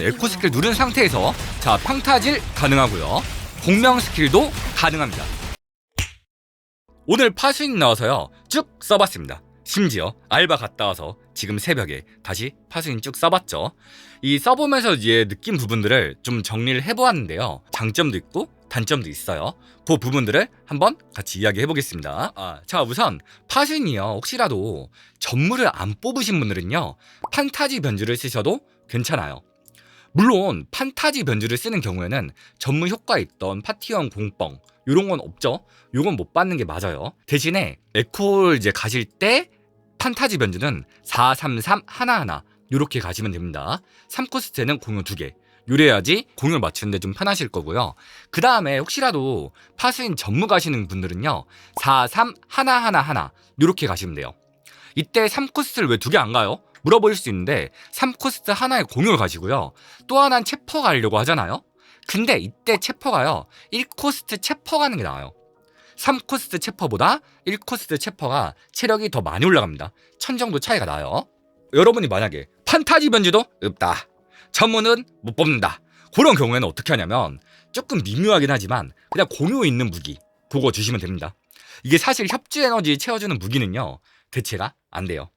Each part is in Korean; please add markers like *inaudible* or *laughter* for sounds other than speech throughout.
에코 스킬 누른 상태에서 자 평타질 가능하고요. 공명 스킬도 가능합니다. 오늘 파수인 나와서요. 쭉 써봤습니다. 심지어 알바 갔다 와서 지금 새벽에 다시 파수인 쭉 써봤죠. 이 써보면서 이제 느낀 부분들을 좀 정리를 해보았는데요. 장점도 있고 단점도 있어요. 그 부분들을 한번 같이 이야기해 보겠습니다. 아, 자 우선 파수인이요. 혹시라도 전무를 안 뽑으신 분들은요. 판타지 변주를 쓰셔도 괜찮아요 물론 판타지 변주를 쓰는 경우에는 전문 효과에 있던 파티형 공뻥 요런 건 없죠. 요건 못 받는 게 맞아요. 대신에 에콜 이제 가실 때 판타지 변주는 433 하나하나 요렇게 가시면 됩니다. 3코스트에는 공유 2개. 요래야지 공유를 맞추는데 좀 편하실 거고요. 그 다음에 혹시라도 파수인 전무 가시는 분들은요. 43 하나 하나 하나 요렇게 가시면 돼요. 이때 3코스트를 왜 두 개 안 가요? 물어볼 수 있는데 3코스트 하나에 공유를 가시고요. 또 하나는 체퍼 가려고 하잖아요. 근데 이때 체퍼가요. 1코스트 체퍼 가는 게 나아요. 3코스트 체퍼보다 1코스트 체퍼가 체력이 더 많이 올라갑니다. 천 정도 차이가 나요. 여러분이 만약에 판타지 변주도 없다. 전문은 못 뽑는다. 그런 경우에는 어떻게 하냐면 조금 미묘하긴 하지만 그냥 공유 있는 무기 그거 주시면 됩니다. 이게 사실 협주 에너지 채워주는 무기는요. 대체가 안 돼요.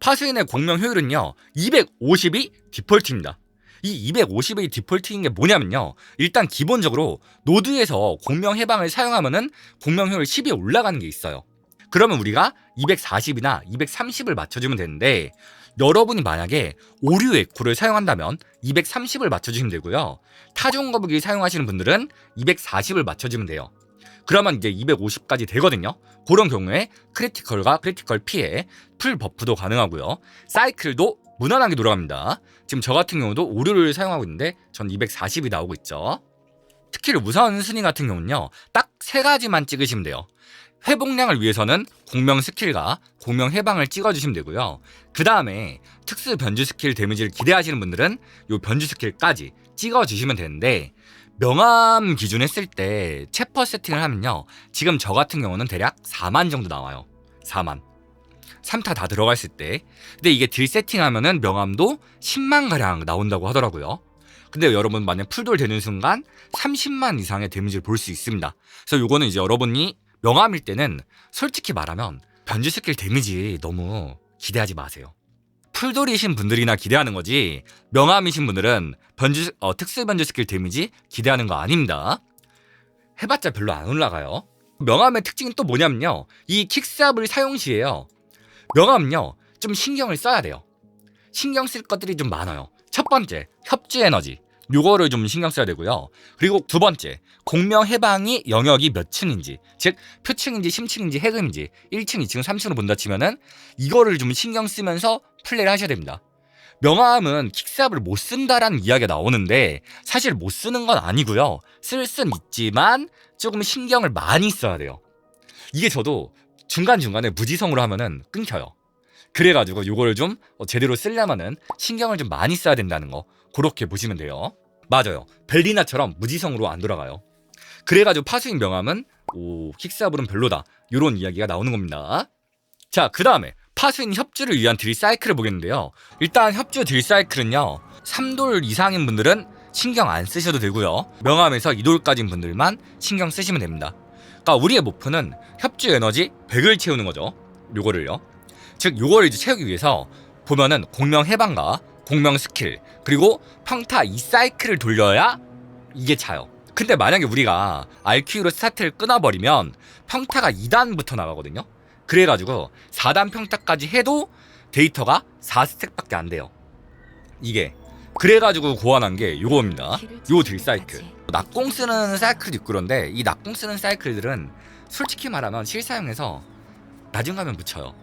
파수인의 공명 효율은요 250이 디폴트입니다. 이 250의 디폴트인 게 뭐냐면요 일단 기본적으로 노드에서 공명 해방을 사용하면은 공명 효율 10이 올라가는 게 있어요. 그러면 우리가 240이나 230을 맞춰주면 되는데 여러분이 만약에 오류 에코를 사용한다면 230을 맞춰주시면 되고요. 타종 거북이 사용하시는 분들은 240을 맞춰주면 돼요. 그러면 이제 250까지 되거든요. 그런 경우에 크리티컬과 크리티컬 피해, 풀 버프도 가능하고요. 사이클도 무난하게 돌아갑니다. 지금 저 같은 경우도 오류를 사용하고 있는데 전 240이 나오고 있죠. 특히 무선 순위 같은 경우는요. 딱 세 가지만 찍으시면 돼요. 회복량을 위해서는 공명 스킬과 공명 해방을 찍어주시면 되고요. 그 다음에 특수 변주 스킬 데미지를 기대하시는 분들은 이 변주 스킬까지 찍어주시면 되는데 명암 기준 했을 때 체퍼 세팅을 하면요. 지금 저 같은 경우는 대략 4만 정도 나와요. 4만. 3타 다 들어갔을 때. 근데 이게 딜 세팅하면은 명암도 10만 가량 나온다고 하더라고요. 근데 여러분 만약 풀돌 되는 순간 30만 이상의 데미지를 볼 수 있습니다. 그래서 요거는 이제 여러분이 명암일 때는 솔직히 말하면 변주 스킬 데미지 너무 기대하지 마세요. 풀돌이신 분들이나 기대하는 거지 명암이신 분들은 변주 어, 특수 변주 스킬 데미지 기대하는 거 아닙니다. 해봤자 별로 안 올라가요. 명암의 특징은 또 뭐냐면요. 이 킥스압을 사용 시에요. 명암은요. 좀 신경을 써야 돼요. 신경 쓸 것들이 좀 많아요. 첫 번째, 협주 에너지. 요거를 좀 신경 써야 되고요. 그리고 두 번째, 공명 해방이 영역이 몇 층인지, 즉 표층인지 심층인지 해금인지 1층, 2층, 3층으로 본다 치면은 이거를 좀 신경 쓰면서 플레이를 하셔야 됩니다. 명암은 킥스압을 못 쓴다라는 이야기가 나오는데 사실 못 쓰는 건 아니고요. 쓸 순 있지만 조금 신경을 많이 써야 돼요. 이게 저도 중간중간에 무지성으로 하면은 끊겨요. 그래가지고 요거를 좀 어, 제대로 쓰려면은 신경을 좀 많이 써야 된다는 거 그렇게 보시면 돼요. 맞아요. 벨리나처럼 무지성으로 안 돌아가요. 그래가지고 파수인 명함은 오 킥스압으로는 별로다. 요런 이야기가 나오는 겁니다. 자, 그 다음에 파수인 협주를 위한 딜 사이클을 보겠는데요. 일단 협주 딜 사이클은요. 3돌 이상인 분들은 신경 안 쓰셔도 되고요. 명함에서 2돌까지인 분들만 신경 쓰시면 됩니다. 그러니까 우리의 목표는 협주 에너지 100을 채우는 거죠. 요거를요. 즉 요거를 이제 채우기 위해서 보면은 공명 해방과 공명 스킬 그리고 평타 이 사이클을 돌려야 이게 차요. 근데 만약에 우리가 RQ로 스타트를 끊어버리면 평타가 2단부터 나가거든요. 그래가지고 4단 평타까지 해도 데이터가 4스택밖에 안 돼요. 이게 그래가지고 고안한 게 요겁니다. 요 딜 사이클. 낙공 쓰는 사이클도 있고 그런데 이 낙공 쓰는 사이클들은 솔직히 말하면 실사용에서 나중 가면 묻혀요.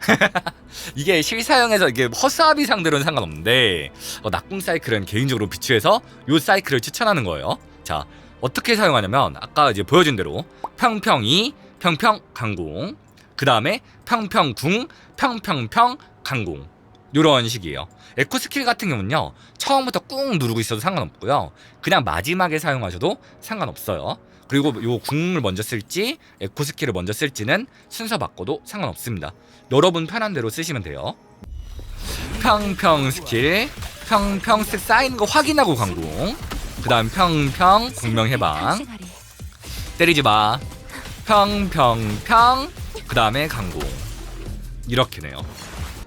이게 실사용에서 이게 허수아비 상들은 상관없는데 어, 낙공 사이클은 개인적으로 비추해서 요 사이클을 추천하는 거예요. 자 어떻게 사용하냐면 아까 이제 보여준 대로 평평이 평평 강공 그 다음에 평평궁 평평평 강공 요런 식이에요. 에코 스킬 같은 경우는요 처음부터 꾹 누르고 있어도 상관없고요 그냥 마지막에 사용하셔도 상관없어요. 그리고 요 궁을 먼저 쓸지 에코 스킬을 먼저 쓸지는 순서 바꿔도 상관없습니다. 여러분 편한 대로 쓰시면 돼요. 평평 스킬 평평 스택 쌓이는 거 확인하고 강공 그 다음 평평 공명 해방 때리지 마 평평평 그 다음에 강공. 이렇게네요.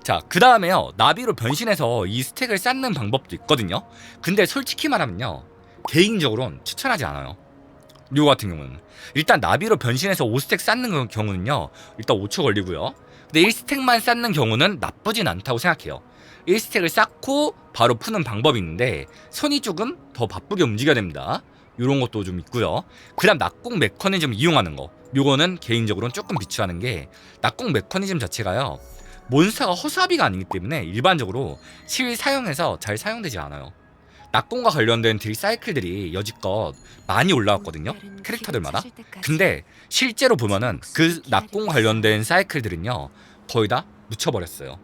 자 그 다음에요. 나비로 변신해서 이 스택을 쌓는 방법도 있거든요. 근데 솔직히 말하면요. 개인적으로는 추천하지 않아요. 요 같은 경우는. 일단 나비로 변신해서 5스택 쌓는 그 경우는요. 일단 5초 걸리고요. 근데 1스택만 쌓는 경우는 나쁘진 않다고 생각해요. 1스택을 쌓고 바로 푸는 방법이 있는데 손이 조금 더 바쁘게 움직여야 됩니다. 요런 것도 좀 있고요. 그 다음 낙공 메커니즘 이용하는 거 요거는 개인적으로는 조금 비추하는 게 낙공 메커니즘 자체가요 몬스터가 허수아비가 아니기 때문에 일반적으로 실 사용해서 잘 사용되지 않아요. 낙공과 관련된 딜 사이클들이 여지껏 많이 올라왔거든요 캐릭터들마다. 근데 실제로 보면은 그 낙공 관련된 사이클들은요 거의 다 묻혀버렸어요.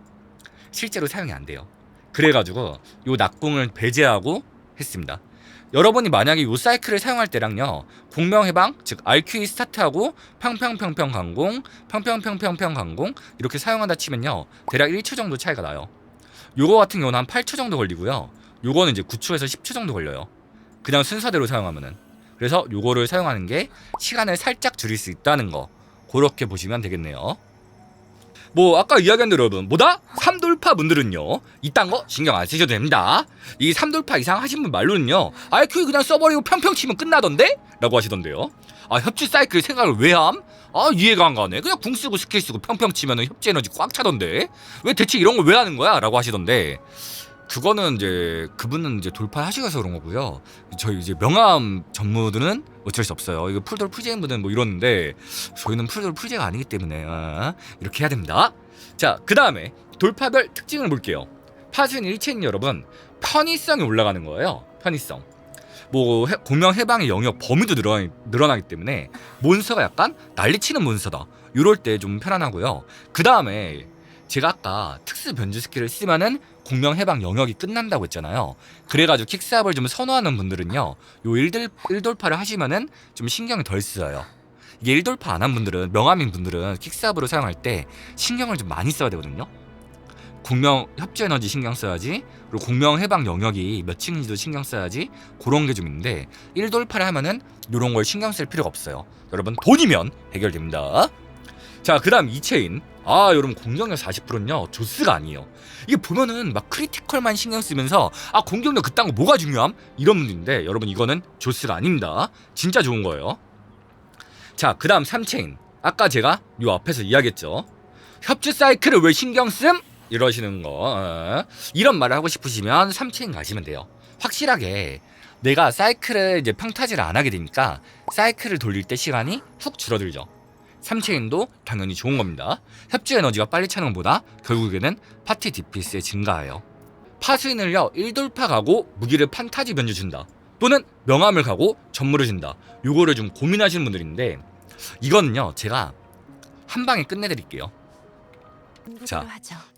실제로 사용이 안 돼요. 그래가지고 요 낙공을 배제하고 했습니다 여러분이 만약에 요 사이클을 사용할 때랑요 공명 해방 즉 RQE 스타트하고 평평평평 강공 평평평평평 강공 이렇게 사용한다 치면요 대략 1초 정도 차이가 나요. 요거 같은 경우는 한 8초 정도 걸리고요. 요거는 이제 9초에서 10초 정도 걸려요. 그냥 순서대로 사용하면은. 그래서 요거를 사용하는 게 시간을 살짝 줄일 수 있다는 거. 그렇게 보시면 되겠네요 뭐 아까 이야기한 대로 여러분 뭐다? 삼돌파 분들은요 이딴 거 신경 안 쓰셔도 됩니다 이 삼돌파 이상 하신 분 말로는요 IQ 그냥 써버리고 평평 치면 끝나던데? 라고 하시던데요 아 협주 사이클 생각을 왜 함? 아 이해가 안 가네 그냥 궁 쓰고 스킬 쓰고 평평 치면은 협주 에너지 꽉 차던데 왜 대체 이런 걸 왜 하는 거야? 라고 하시던데 그거는 이제 그분은 이제 돌파하시고서 그런 거고요. 저희 이제 명함 전무들은 어쩔 수 없어요. 이거 풀돌 풀제인 분은 뭐 이러는데 저희는 풀돌 풀제가 아니기 때문에 아, 이렇게 해야 됩니다. 자, 그 다음에 돌파별 특징을 볼게요. 파수인 일체인 여러분 편의성이 올라가는 거예요. 편의성. 뭐 해- 공명 해방의 영역 범위도 늘어나, 늘어나기 때문에 몬스터가 약간 난리치는 몬스터다. 이럴 때 좀 편안하고요. 그 다음에 제가 아까 특수 변주 스킬을 쓰면은 공명 해방 영역이 끝난다고 했잖아요. 그래가지고 킥스압을 좀 선호하는 분들은요, 요 1돌, 1돌파를 하시면은 좀 신경이 덜 쓰여요. 이게 1돌파 안 한 분들은, 명함인 분들은 킥스압으로 사용할 때 신경을 좀 많이 써야 되거든요. 공명 협조 에너지 신경 써야지, 그리고 공명 해방 영역이 몇 층인지도 신경 써야지, 그런 게 좀 있는데, 1돌파를 하면은 요런 걸 신경 쓸 필요가 없어요. 여러분, 돈이면 해결됩니다. 자, 그 다음 이체인. 아, 여러분, 공격력 40%는요, 조스가 아니에요. 이게 보면은 막 크리티컬만 신경 쓰면서, 아, 공격력 그딴 거 뭐가 중요함? 이런 분들인데, 여러분, 이거는 조스가 아닙니다. 진짜 좋은 거예요. 자, 그 다음 3체인. 아까 제가 요 앞에서 이야기했죠. 협주 사이클을 왜 신경 씀? 이러시는 거. 어. 이런 말을 하고 싶으시면 3체인 가시면 돼요. 확실하게 내가 사이클을 이제 평타지를 안 하게 되니까 사이클을 돌릴 때 시간이 훅 줄어들죠. 3체인도 당연히 좋은 겁니다. 협주 에너지가 빨리 차는 것보다 결국에는 파티 DPS에 증가해요. 파수인을 요 1돌파 가고 무기를 판타지 변주 준다. 또는 명함을 가고 전무를 준다. 요거를 좀 고민하시는 분들인데 이거는요 제가 한 방에 끝내드릴게요. 자.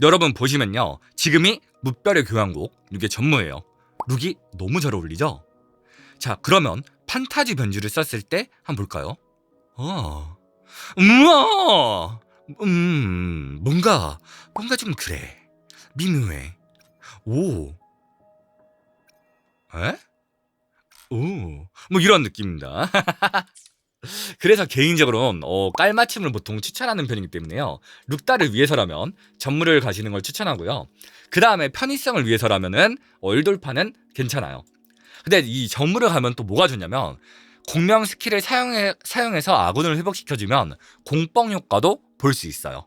여러분 보시면요 지금이 무별의 교향곡 이게 전무예요. 룩이 너무 잘 어울리죠? 자 그러면 판타지 변주를 썼을 때 한번 볼까요? 어. 우와! 음, 뭔가, 뭔가 좀 그래. 미묘해. 오. 에? 오. 뭐 이런 느낌입니다. *laughs* 그래서 개인적으로는 어, 깔맞춤을 보통 추천하는 편이기 때문에요. 룩다를 위해서라면 전무를 가시는 걸 추천하고요. 그 다음에 편의성을 위해서라면은 어, 일돌파는 괜찮아요. 근데 이 전무를 가면 또 뭐가 좋냐면 공명 스킬을 사용해, 사용해서 아군을 회복시켜주면 공뻥 효과도 볼 수 있어요.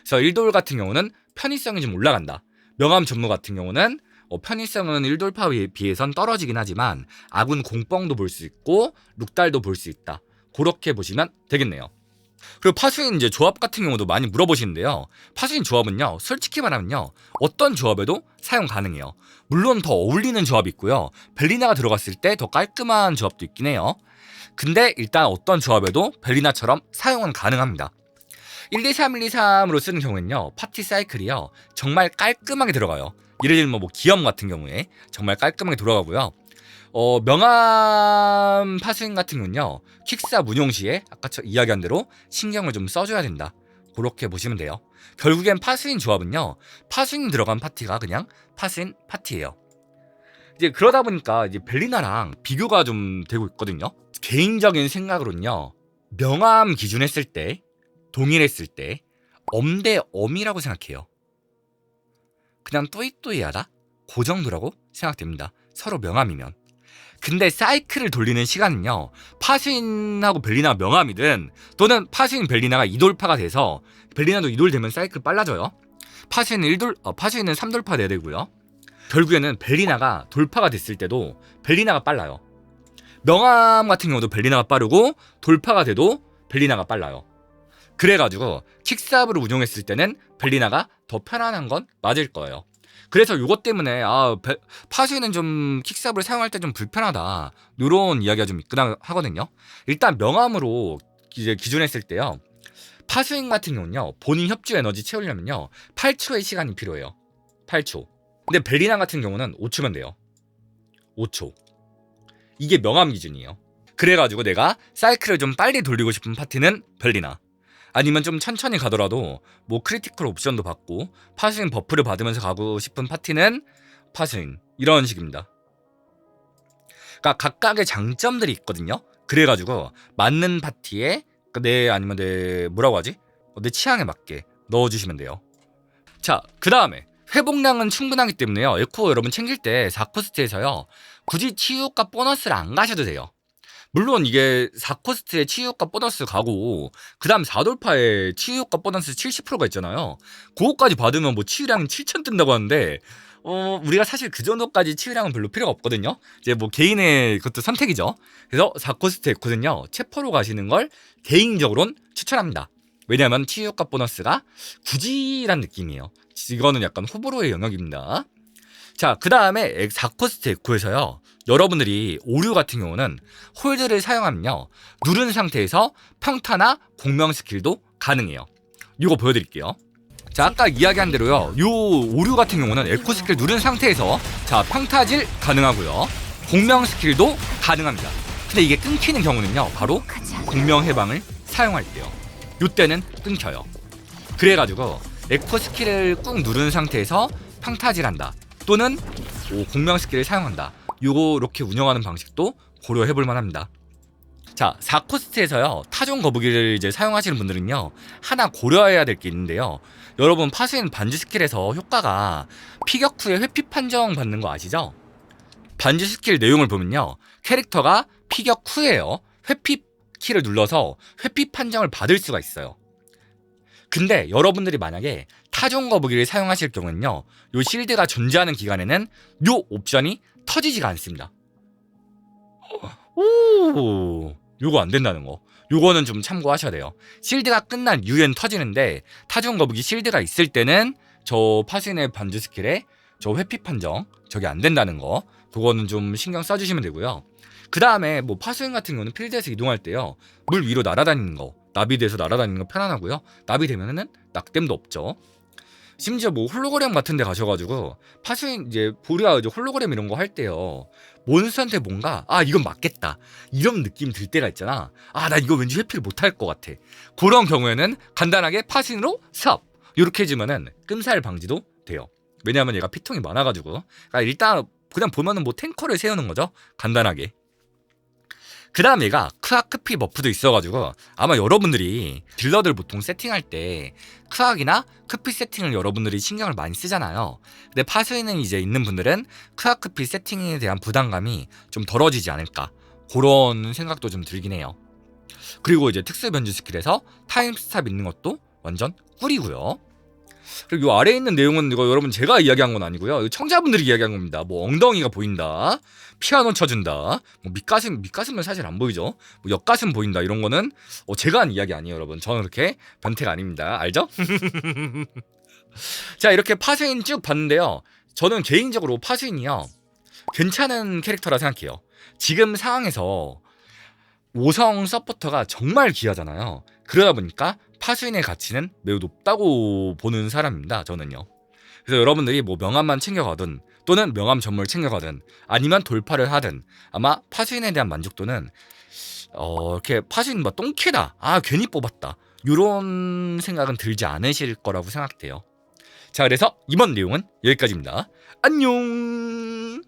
그래서 일돌 같은 경우는 편의성이 좀 올라간다. 명함 전무 같은 경우는 어, 편의성은 일돌파에 비해선 떨어지긴 하지만 아군 공뻥도 볼 수 있고 룩달도 볼 수 있다. 그렇게 보시면 되겠네요. 그리고 파수인 이제 조합 같은 경우도 많이 물어보시는데요. 파수인 조합은요, 솔직히 말하면요, 어떤 조합에도 사용 가능해요. 물론 더 어울리는 조합이 있고요. 벨리나가 들어갔을 때 더 깔끔한 조합도 있긴 해요. 근데 일단 어떤 조합에도 벨리나처럼 사용은 가능합니다. 1, 2, 3, 1, 2, 3으로 쓰는 경우에는요, 파티 사이클이요, 정말 깔끔하게 들어가요. 예를 들면 뭐 기염 같은 경우에 정말 깔끔하게 돌아가고요. 어, 명함 파수인 같은 경우는요, 킥사 운용 시에 아까 저 이야기한 대로 신경을 좀 써줘야 된다. 그렇게 보시면 돼요. 결국엔 파수인 조합은요. 파수인 들어간 파티가 그냥 파수인 파티예요. 이제 그러다 보니까 이제 벨리나랑 비교가 좀 되고 있거든요. 개인적인 생각으로는요. 명암 기준 했을 때 동일했을 때 엄대 엄이라고 생각해요. 그냥 또이또이하다? 그 정도라고 생각됩니다. 서로 명암이면. 근데 사이클을 돌리는 시간은요. 파수인하고 벨리나가 명암이든 또는 파수인 벨리나가 이돌파가 돼서 벨리나도 이돌되면 사이클 빨라져요. 파수인은 1돌, 어, 파수인은 3돌파 돼야 되고요. 결국에는 벨리나가 돌파가 됐을 때도 벨리나가 빨라요. 명암 같은 경우도 벨리나가 빠르고 돌파가 돼도 벨리나가 빨라요. 그래가지고 킥삽을 운용했을 때는 벨리나가 더 편안한 건 맞을 거예요. 그래서 이것 때문에 아 벨- 파수인은 좀 킥삽을 사용할 때 좀 불편하다 이런 이야기가 좀 있긴 하거든요. 일단 명암으로 이제 기준했을 때요. 파수인 같은 경우는요 본인 협주 에너지 채우려면요 8초의 시간이 필요해요. 8초. 근데 벨리나 같은 경우는 5초면 돼요. 5초. 이게 명암 기준이에요. 그래가지고 내가 사이클을 좀 빨리 돌리고 싶은 파티는 벨리나. 아니면 좀 천천히 가더라도 뭐 크리티컬 옵션도 받고 파스윙 버프를 받으면서 가고 싶은 파티는 파스윙 이런 식입니다. 그러니까 각각의 장점들이 있거든요. 그래가지고 맞는 파티에 그내 아니면 내 뭐라고 하지? 어, 내 취향에 맞게 넣어주시면 돼요. 자, 그 다음에 회복량은 충분하기 때문에요. 에코 여러분 챙길 때 4코스트에서요. 굳이 치유효과 보너스를 안 가셔도 돼요. 물론 이게 4코스트에 치유효과 보너스 가고 그 다음 4돌파에 치유효과 보너스 70%가 있잖아요. 그거까지 받으면 뭐 치유량 7천 뜬다고 하는데 어 우리가 사실 그 정도까지 치유량은 별로 필요가 없거든요. 이제 뭐 개인의 그것도 선택이죠. 그래서 4코스트 에코는요. 체포로 가시는 걸 개인적으로는 추천합니다. 왜냐하면 치유효과 보너스가 굳이란 느낌이에요. 이거는 약간 호불호의 영역입니다. 자, 그 다음에 4코스트 에코에서요. 여러분들이 오류 같은 경우는 홀드를 사용하면요. 누른 상태에서 평타나 공명 스킬도 가능해요. 이거 보여드릴게요. 자, 아까 이야기한 대로요. 요 오류 같은 경우는 에코 스킬 누른 상태에서 자, 평타질 가능하고요. 공명 스킬도 가능합니다. 근데 이게 끊기는 경우는요. 바로 공명 해방을 사용할 때요. 요때는 끊겨요. 그래가지고 에코 스킬을 꾹 누른 상태에서 평타질한다. 또는 오, 공명 스킬을 사용한다. 요거 이렇게 운영하는 방식도 고려해 볼 만합니다. 자, 4코스트에서요. 타종 거북이를 이제 사용하시는 분들은요. 하나 고려해야 될 게 있는데요. 여러분 파수인 반주 스킬에서 효과가 피격 후에 회피 판정 받는 거 아시죠? 반주 스킬 내용을 보면요. 캐릭터가 피격 후에요. 회피 키를 눌러서 회피 판정을 받을 수가 있어요. 근데 여러분들이 만약에 타종 거북이를 사용하실 경우는요. 요 실드가 존재하는 기간에는 요 옵션이 터지지가 않습니다. 오, 요거 안 된다는 거. 요거는 좀 참고하셔야 돼요. 실드가 끝난 이후엔 터지는데 타종 거북이 실드가 있을 때는 저 파수인의 반주 스킬에 저 회피 판정 저게 안 된다는 거. 그거는 좀 신경 써주시면 되고요. 그 다음에 뭐 파수인 같은 경우는 필드에서 이동할 때요. 물 위로 날아다니는 거. 나비돼서 날아다니는 거 편안하고요. 나비되면은 낙댐도 없죠. 심지어 뭐 홀로그램 같은 데 가셔가지고 파수인 이제 보리아 이제 홀로그램 이런 거 할 때요. 몬스터한테 뭔가 아 이건 맞겠다 이런 느낌 들 때가 있잖아. 아 나 이거 왠지 회피를 못할 것 같아. 그런 경우에는 간단하게 파신으로 삽 이렇게 해주면은 끔살 방지도 돼요. 왜냐하면 얘가 피통이 많아가지고 그러니까 일단 그냥 보면은 뭐 탱커를 세우는 거죠. 간단하게. 그 다음 얘가 크아크피 버프도 있어가지고 아마 여러분들이 딜러들 보통 세팅할 때 크악이나 크피 세팅을 여러분들이 신경을 많이 쓰잖아요. 근데 파수에는 이제 있는 분들은 크아크피 세팅에 대한 부담감이 좀 덜어지지 않을까 그런 생각도 좀 들긴 해요. 그리고 이제 특수 변주 스킬에서 타임 스탑 있는 것도 완전 꿀이고요. 그리고 이 아래에 있는 내용은 이거 여러분 제가 이야기한 건 아니고요. 청자분들이 이야기한 겁니다. 뭐 엉덩이가 보인다, 피아노 쳐준다, 뭐 밑가슴 밑가슴은 사실 안 보이죠. 뭐 옆가슴 보인다 이런 거는 어, 제가 한 이야기 아니에요, 여러분. 저는 그렇게 변태가 아닙니다. 알죠? *laughs* 자 이렇게 파수인 쭉 봤는데요. 저는 개인적으로 파수인이요 괜찮은 캐릭터라 생각해요. 지금 상황에서 5성 서포터가 정말 귀하잖아요. 그러다 보니까 파수인의 가치는 매우 높다고 보는 사람입니다. 저는요. 그래서 여러분들이 뭐 명함만 챙겨가든 또는 명함 전물 챙겨가든 아니면 돌파를 하든 아마 파수인에 대한 만족도는 어 이렇게 파수인 뭐 똥캐다 아 괜히 뽑았다 이런 생각은 들지 않으실 거라고 생각돼요. 자, 그래서 이번 내용은 여기까지입니다. 안녕!